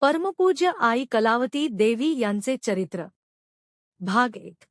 परमपूज्य आई कलावती देवी यांचे चरित्र. भाग एक.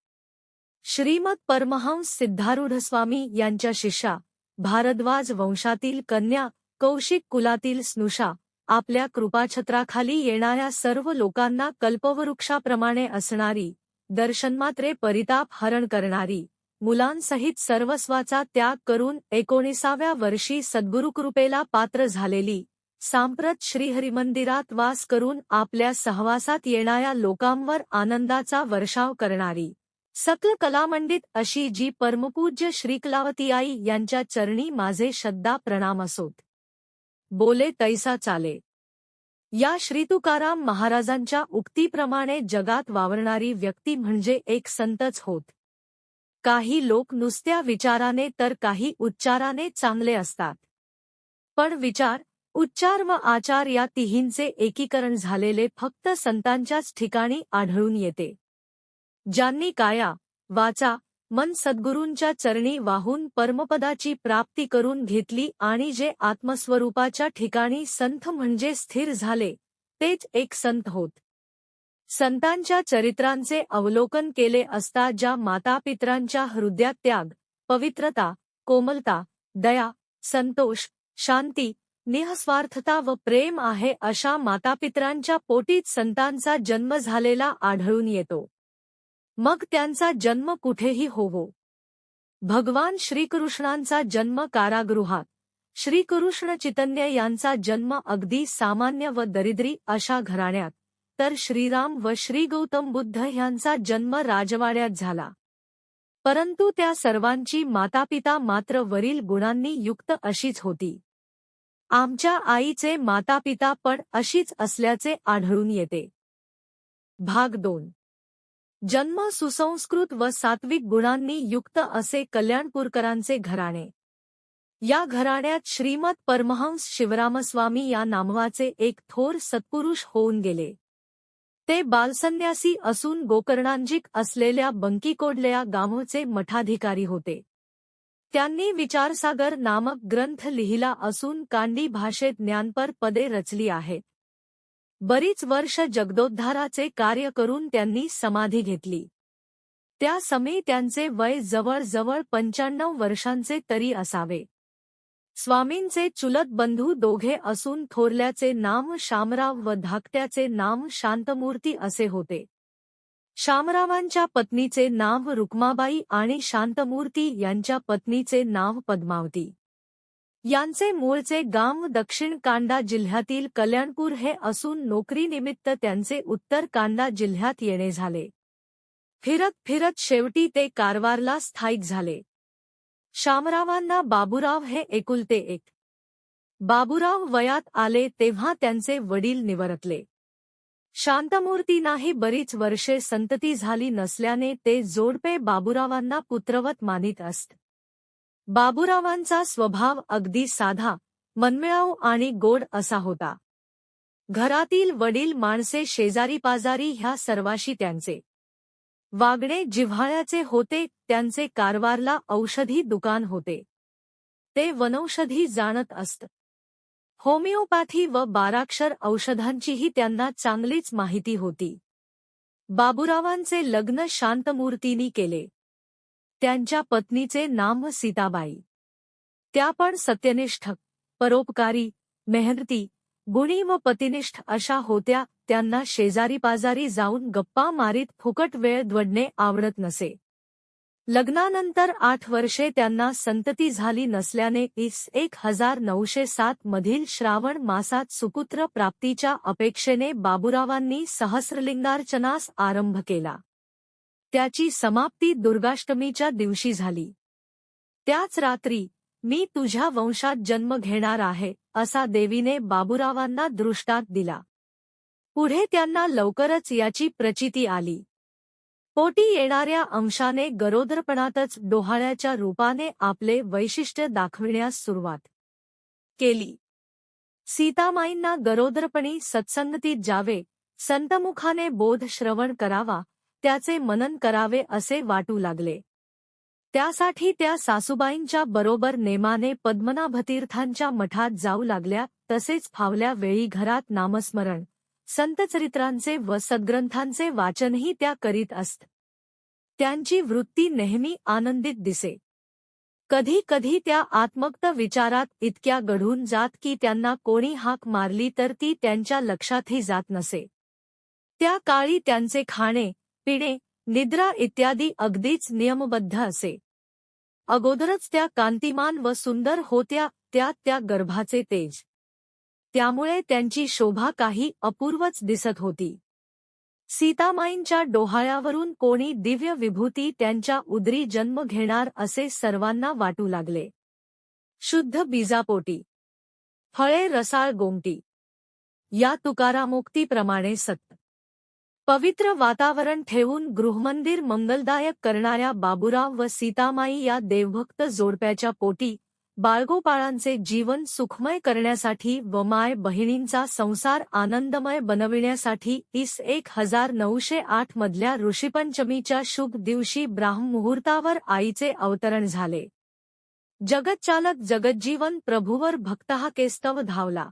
श्रीमद परमहंस सिद्धारूढस्वामी यांच्या शिष्या भारद्वाज वंशातील कन्या कौशिक कुलातील स्नुषा आपल्या कृपाछत्राखाली येणाऱ्या सर्व लोकांना कल्पवृक्षाप्रमाणे असणारी दर्शनमात्रे परिताप हरण करणारी मुलांसहित सर्वस्वाचा त्याग करून एकोणीसाव्या वर्षी सद्गुरुकृपेला पात्र झालेली सांप्रत श्रीहरिमंदिरात वास करून आपल्या सहवासात येणाऱ्या लोकांवर आनंदाचा वर्षाव करणारी. सकल कलामंडित अशी जी परमपूज्य श्रीकलावती आई यांच्या चरणी माझे श्रद्धा प्रणाम असोत. बोले तैसा चाले. या श्री तुकाराम महाराजांच्या उक्तीप्रमाणे जगात वावरणारी व्यक्ती म्हणजे एक संतच होत. काही लोक नुसत्या विचाराने तर काही उच्चाराने चांगले असतात. पण विचार उच्चार व आचार या तिहींचे एकीकरण झालेले फक्त संतांच्याच ठिकाणी आढळून येते. ज्यांनी काया वाचा मन सद्गुरूंच्या चरणी वाहून परमपदाची प्राप्ती करून घेतली आणि जे आत्मस्वरूपाच्या ठिकाणी संत म्हणजे स्थिर झाले तेच एक संत होत. संतांच्या चरित्रांचे अवलोकन केले असता ज्या मातापित्रांच्या हृदयात त्याग पवित्रता कोमलता दया संतोष शांती निःस्वार्थता व प्रेम आहे अशा मातापित्रांच्या पोटीत संतांचा जन्म झालेला आढळून येतो. मग त्यांचा जन्म कुठेही होवो. भगवान श्रीकृष्णांचा जन्म कारागृहात. श्रीकृष्ण चितन्य यांचा जन्म अगदी सामान्य व दरिद्री अशा घराण्यात. तर श्रीराम व श्री गौतम बुद्ध यांचा जन्म राजवाड्यात झाला. परंतु त्या सर्वांची मातापिता मात्र वरील गुणांनी युक्त अशीच होती. आमच्या आईचे मातापिता पण अशीच असल्याचे आढळून येते. भाग दोन. जन्म सुसंस्कृत व सात्विक गुणांनी युक्त असे कल्याणपूरकरांचे घराणे. या घराण्यात श्रीमत परमहंस शिवरामस्वामी या नामवाचे एक थोर सत्पुरुष होऊन गेले. ते बालसन्यासी असून गोकर्णांजिक असलेल्या बंकीकोडल्या गावचे मठाधिकारी होते. त्यांनी विचारसागर नामक ग्रंथ लिहिला असून कांडी भाषेत ज्ञानपर पदे रचली आहेत. बरीच वर्ष जगदोद्धाराचे कार्य करून त्यांनी समाधी घेतली. त्या समय त्यांचे वय जवळजवळ पंच्याण्णव वर्षांचे तरी असावे. स्वामींचे चुलत बंधू दोघे असून थोरल्याचे नाम शामराव व धाकट्याचे नाम शांतमूर्ती असे होते. शामरावांच्या पत्नीचे नाव रुक्माबाई आणि शांतमूर्ती यांच्या पत्नीचे नाव पद्मावती. यांचे मूळचे गाव दक्षिण कांडा जिल्ह्यातील कल्याणपूर हे असून नोकरीनिमित्त त्यांचे उत्तर कांडा जिल्ह्यात येणे झाले. फिरत फिरत शेवटी ते कारवारला स्थायिक झाले. शामरावांना बाबूराव हे एकुलते एक. बाबूराव वयात आले तेव्हा त्यांचे वडील निवरतले. शांतमूर्तींनाही बरीच वर्षे संतती झाली नसल्याने ते जोडपे बाबुरावांना पुत्रवत मानित असत. बाबुरावांचा स्वभाव अगदी साधा मनमिळाऊ आणि गोड असा होता. घरातील वडील माणसे शेजारी पाजारी ह्या सर्वाशी त्यांचे. वागणे जिव्हाळ्याचे होते त्यांचे कारवारला औषधी दुकान होते. ते वनौषधी जाणत असत. होमिओपॅथी व बाराक्षर औषधांचीही त्यांना चांगलीच माहिती होती. बाबुरावांचे लग्न शांतमूर्तींनी केले. त्यांच्या पत्नीचे नाम सीताबाई. त्या पण सत्यनिष्ठ परोपकारी मेहनती गुणी व पतिनिष्ठ अशा होत्या त्यांना शेजारी पाजारी जाऊन गप्पा मारीत फुकट वेळ द्वडणे आवडत नसे. लग्नानंतर आठ वर्षे त्यांना संतती झाली नसल्याने इस एक हजार नऊशे सात मधील श्रावण मासात सुपुत्र प्राप्तीच्या अपेक्षेने बाबुरावांनी सहस्रलिंगार्चनास आरंभ केला. त्याची समाप्ती दुर्गाष्टमीच्या दिवशी झाली. त्याच रात्री मी तुझ्या वंशात जन्म घेणार आहे असा देवीने बाबुरावांना दृष्टात दिला. पुढे त्यांना लवकरच याची प्रचिती आली. पोटी येणाऱ्या अंशाने गरोदरपणातच डोहाळ्याच्या रूपाने आपले वैशिष्ट्य दाखविण्यास सुरुवात केली. सीतामाईंना गरोदरपणी सत्संगतीत जावे संतमुखाने बोध श्रवण करावा त्याचे मनन करावे असे वाटू लागले. त्यासाठी त्या सासूबाईंच्या बरोबर नेमाने पद्मनाभतीर्थांच्या मठात जाऊ लागल्या तसेच फावल्या वेळी घरात नामस्मरण संतचरित्रांचे व सद्ग्रंथांचे वाचनही त्या करीत असत. त्यांची वृत्ती नेहमी आनंदित दिसे. कधी कधी त्या आत्मक्त विचारात इतक्या गढून जात की त्यांना कोणी हाक मारली तर ती त्यांच्या लक्षातही जात नसे. त्या काळी त्यांचे खाणे पिणे निद्रा इत्यादी अगदीच नियमबद्ध असे. अगोदरच त्या कांतिमान व सुंदर होत्या त्यात त्या गर्भाचे तेज. त्यामुळे त्यांची शोभा काही अपूर्वच दिसत होती. सीतामाईंच्या डोहाळ्यावरून कोणी दिव्य विभूती त्यांच्या उदरी जन्म घेणार असे सर्वांना वाटू लागले. शुद्ध बीजापोटी. फळे रसाळ गोमटी. या तुकारामुक्तीप्रमाणे सत. पवित्र वातावरण ठेवून गृहमंदिर मंगलदायक करणाऱ्या बाबुराव व सीतामाई या देवभक्त जोडप्याच्या पोटी बाळगोपाळांचे जीवन सुखमय करण्यासाठी व माय बहिणींचा संसार आनंदमय बनविण्यासाठी इस एक हजार नऊशे आठ मधल्या ऋषीपंचमीच्या शुभ दिवशी ब्राह्ममुहूर्तावर आईचे अवतरण झाले. जगतचालक जगज्जीवन प्रभूवर भक्तहा केस्तव धावला.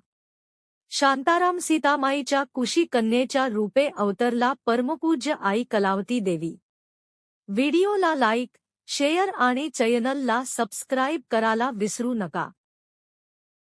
शांताराम सीतामाईच्या कुशी कन्येच्या रूपे अवतरला परमपूज्य आई कलावती देवी. व्हिडिओला लाईक शेअर आणि चॅनलला सबस्क्राईब करायला विसरू नका.